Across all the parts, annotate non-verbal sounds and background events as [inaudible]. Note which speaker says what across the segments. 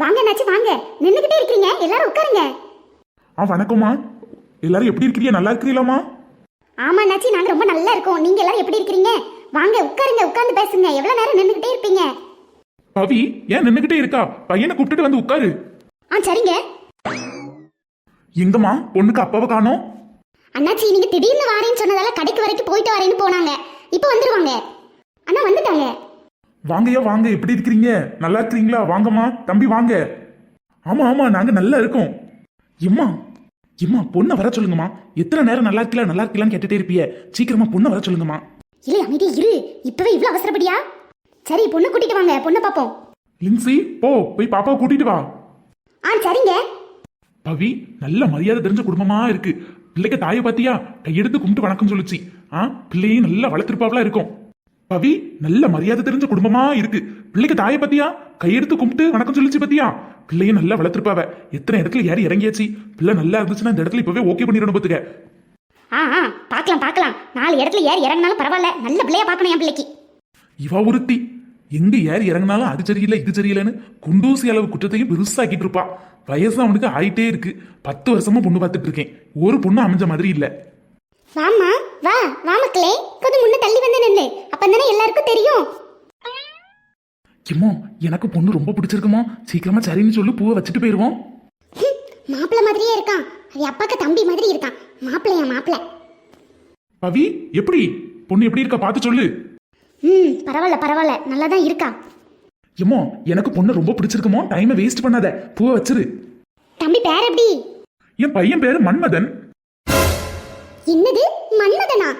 Speaker 1: வாங்க அண்ணாச்சி வாங்க. நின்னுகிட்டே இருக்கீங்க எல்லாரும் உட்காருங்க.
Speaker 2: ஆ வணக்கம்மா. எல்லாரும் எப்படி இருக்கிறீங்க? நல்லா இருக்கிறீங்களாம்மா
Speaker 1: ஆமா அண்ணாச்சி நாங்க ரொம்ப நல்லா இருக்கோம். நீங்க எல்லாரும் எப்படி இருக்கிறீங்க? வாங்க உட்காருங்க உட்கார்ந்து பேசுங்க. எவ்வளவு நேரம் நின்னுகிட்டே இருப்பீங்க?
Speaker 2: பவி ஏன் நின்னுகிட்டே இருக்கா? பையனை கூப்பிட்டுட்டு வந்து உட்காரு.
Speaker 1: ஆ சரிங்க.
Speaker 2: எங்கம்மா? பொண்ணுக்கு அப்பாவை காணோம்.
Speaker 1: அண்ணாச்சி நீங்க திடீர்னு வாரேன்னு சொன்னதால கடைக்கு வரைக்கும் போயிட்டு வரேன்னு போனாங்க. இப்போ வந்துருவாங்க.
Speaker 2: வாங்கய்யா வாங்க. எப்படி இருக்கிறீங்க? நல்லா இருக்கிறீங்களா? வாங்கம்மா. தம்பி வாங்க. ஆமா ஆமா. நாங்க நல்லா இருக்கோம். எம்மா எம்மா பொண்ணை வர சொல்லுங்கம்மா. எத்தனை நேரம் நல்லா இருக்கல நல்லா இருக்கலான்னு கேட்டுட்டே இருப்பிய. சீக்கிரமா பொண்ணை வர சொல்லுங்கம்மா.
Speaker 1: இல்லை அமைதி இரு. இப்பவே இவ்வளவு அவசரப்படியா? சரி பொண்ணு கூட்டிட்டு வாங்க. பொண்ணை பாப்போம்.
Speaker 2: லின்சி போ. போய் பாப்பாவை கூட்டிட்டு வா.
Speaker 1: ஆ சரிங்க.
Speaker 2: பவி நல்ல மரியாதை தெரிஞ்ச குடும்பமா இருக்கு. பிள்ளைக்கு தாயை பாத்தியா? கையெடுத்து கும்பிட்டு வணக்கம் சொல்லுச்சு. ஆ பிள்ளையும் நல்லா வளர்த்திருப்பாவளா இருக்கும். பவி நல்ல மரியாதை தெரிஞ்ச குடும்பமா இருக்கு. பிள்ளைக்கு தாயை பாத்தியா? கையெடுத்து கும்பிட்டு வணக்கம் சொல்லுச்சு பாத்தியா? பிள்ளையும் நல்லா வளர்த்திருப்பாவ. எத்தனை இடத்துல ஏறி இறங்கியாச்சு? பிள்ளை நல்லா இருந்துச்சுன்னா இந்த இடத்துல இப்பவே ஓகே பண்ணிடணும் பாத்துக்க.
Speaker 1: ஆ ஆ பார்க்கலாம் பார்க்கலாம் நாலு இடத்துல ஏறி இறங்கினாலும் பரவாயில்ல. நல்ல பிள்ளையா பார்க்கணும் என் பிள்ளைக்கு.
Speaker 2: இவ ஒருத்தி. எங்க ஏறி இறங்கினாலும் அது சரியில்லை இது சரியில்லைன்னு குண்டூசி அளவு குற்றத்தையும் பெருசாக்கிட்டு இருப்பா. வயசு அவனுக்கு ஆயிட்டே இருக்கு. பத்து வருஷமா பொண்ணு பார்த்துட்டு இருக்கேன். ஒரு பொண்ணு அமைஞ்ச மாதிரி இல்ல.
Speaker 1: வாம்மா வா வா மக்களே. கொஞ்சம் முன்ன தள்ளி வந்து நில்லு. அப்பந்தானே எல்லாருக்கும் தெரியும்.
Speaker 2: எம்மோ எனக்கு பொண்ணு ரொம்ப பிடிச்சிருக்குமோ? சீக்கிரமா சரின்னு சொல்லி பூவை வச்சுட்டு போயிருவோம். [laughs]
Speaker 1: மாப்பிள்ளை மாதிரியே இருக்கான். அது அப்பாக்கு தம்பி மாதிரி இருக்கான். மாப்பிள்ளையா மாப்பிள்ளை?
Speaker 2: பவி எப்படி? பொண்ணு எப்படி இருக்கா? பார்த்து சொல்லு.
Speaker 1: ம் பரவாயில்ல பரவாயில்ல. நல்லா தான் இருக்கா.
Speaker 2: எம்மோ எனக்கு பொண்ணு ரொம்ப பிடிச்சிருக்குமோ? டைமை வேஸ்ட் பண்ணாத. பூவை வச்சிரு.
Speaker 1: தம்பி பேர் எப்படி?
Speaker 2: என் பையன் பேரு மன்மதன்.
Speaker 1: என்னது? மன்மதனா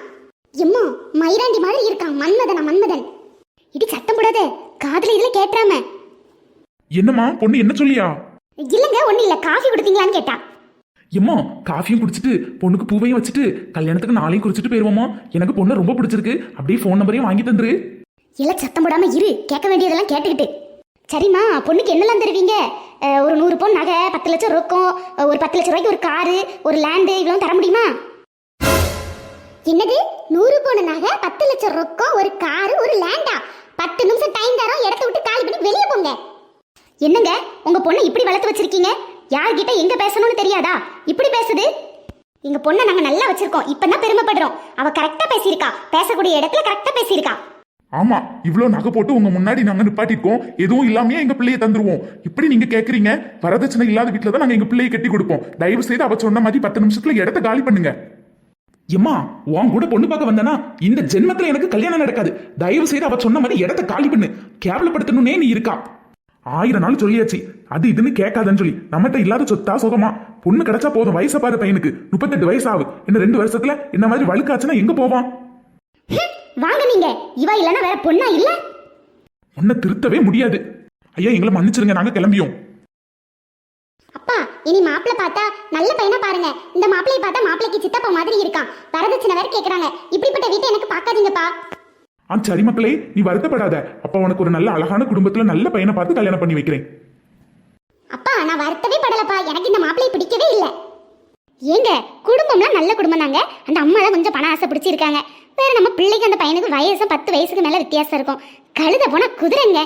Speaker 1: எம்மா மயிராண்டி மாதிரி இருக்கான் மன்மதனா மன்மதன்? இடி சத்தம் போடாத காதுல இதுல கேட்டுறாம
Speaker 2: என்னம்மா பொண்ணு என்ன சொல்லியா?
Speaker 1: இல்லங்க ஒண்ணு இல்ல. காஃபி கொடுத்தீங்களான்னு கேட்டா.
Speaker 2: எம்மா காஃபியும் குடிச்சிட்டு பொண்ணுக்கு பூவையும் வச்சுட்டு கல்யாணத்துக்கு நாளையும் குடிச்சிட்டு போயிருவோமா? எனக்கு பொண்ணு ரொம்ப பிடிச்சிருக்கு. அப்படியே ஃபோன் நம்பரையும் வாங்கி தந்துரு.
Speaker 1: இல்ல சத்தம் போடாம இரு. கேட்க வேண்டியதெல்லாம் கேட்டுக்கிட்டு. சரிம்மா பொண்ணுக்கு என்னெல்லாம் தருவீங்க? ஒரு நூறு பவுன் நகை பத்து லட்சம் ரொக்கம் ஒரு பத்து லட்சம் ரூபாய்க்கு ஒரு காரு ஒரு லேண்டு இவ்வளவு தர முடியுமா? என்னது? நூறு பவுன் நகை பத்து லட்சம் ரொக்கம் ஒரு காரு ஒரு லேண்டா? பத்து நிமிஷம் டைம் தரோம் இடத்த விட்டு காலி பண்ணி வெளியே போங்க. என்னங்க உங்க பொண்ணை இப்படி வளர்த்து வச்சிருக்கீங்க? யார்கிட்ட எங்க பேசணும்னு தெரியாதா? இப்படி பேசுது? எங்க பொண்ணை நாங்க நல்லா வச்சிருக்கோம் இப்பதான் பெருமைப்படுறோம். அவ கரெக்டா பேசியிருக்கா. பேசக்கூடிய இடத்துல கரெக்டா பேசியிருக்கா.
Speaker 2: ஆமா இவ்வளோ நகை போட்டு உங்க முன்னாடி நாங்க நிப்பாட்டிருக்கோம். எதுவும் இல்லாமயே எங்க பிள்ளைய தந்துருவோம். இப்படி நீங்க கேக்குறீங்க? வரதட்சணை இல்லாத வீட்டுல தான் நாங்க எங்க பிள்ளையை கட்டி கொடுப்போம். தயவு செய்து அவ சொன்ன மாதிரி பத்து நிமிஷத்துல இடத்த காலி பண்ணுங்க. எம்மா உன் கூட பொண்ணு பார்க்க வந்தனா இந்த ஜென்மத்துல எனக்கு கல்யாணம் நடக்காது. தயவு செய்து அவ சொன்ன மாதிரி இடத்த காலி பண்ணு. கேவலப்படுத்தணும்னே நீ இருக்கா? ஆயிரம் நாள் சொல்லியாச்சு. அது இதுன்னு கேட்காதன்னு சொல்லி நம்மகிட்ட இல்லாத சொத்தா சுகமா? பொண்ணு கிடைச்சா போதும் வயசை பாரு பையனுக்கு. முப்பத்தெட்டு வயசு ஆகுது இன்னும் ரெண்டு வருஷத்துல இந்த மாதிரி வழுக்காச்சுன்னா எங்க போவான்?
Speaker 1: வாங்க நீங்க. இவ இல்லனா வேற பொண்ணா இல்ல?
Speaker 2: உன்னை திருத்தவே முடியாது. ஐயா எங்களை மன்னிச்சிருங்க நாங்க கிளம்பியோம்.
Speaker 1: இனி மாப்பிள்ளை பார்த்தா நல்ல பையனா பாருங்க. இந்த மாப்பிள்ளையை பார்த்தா மாப்பிள்ளைக்கு சித்தப்பா மாதிரி இருக்கான். வரதட்சணை வேற கேக்குறாங்க. இப்படிப்பட்ட வீட்டை எனக்கு பார்க்காதீங்கப்பா.
Speaker 2: ஆ சரி மக்களே நீ வருத்தப்படாத. அப்ப உனக்கு ஒரு நல்ல அழகான குடும்பத்துல நல்ல பையனை பார்த்து கல்யாணம் பண்ணி வைக்கிறேன்.
Speaker 1: அப்பா நான் வருத்தவே படலப்பா. எனக்கு இந்த மாப்பிள்ளையை பிடிக்கவே இல்லை. ஏங்க குடும்பம்லாம் நல்ல குடும்பம் தாங்க அந்த அம்மா தான் கொஞ்சம் பண ஆசை பிடிச்சிருக்காங்க. வேற நம்ம பிள்ளைக்கு அந்த பையனுக்கு வயசு பத்து வயசுக்கு மேல வித்தியாசம் இருக்கும். கழுத போனா குதிரைங்க.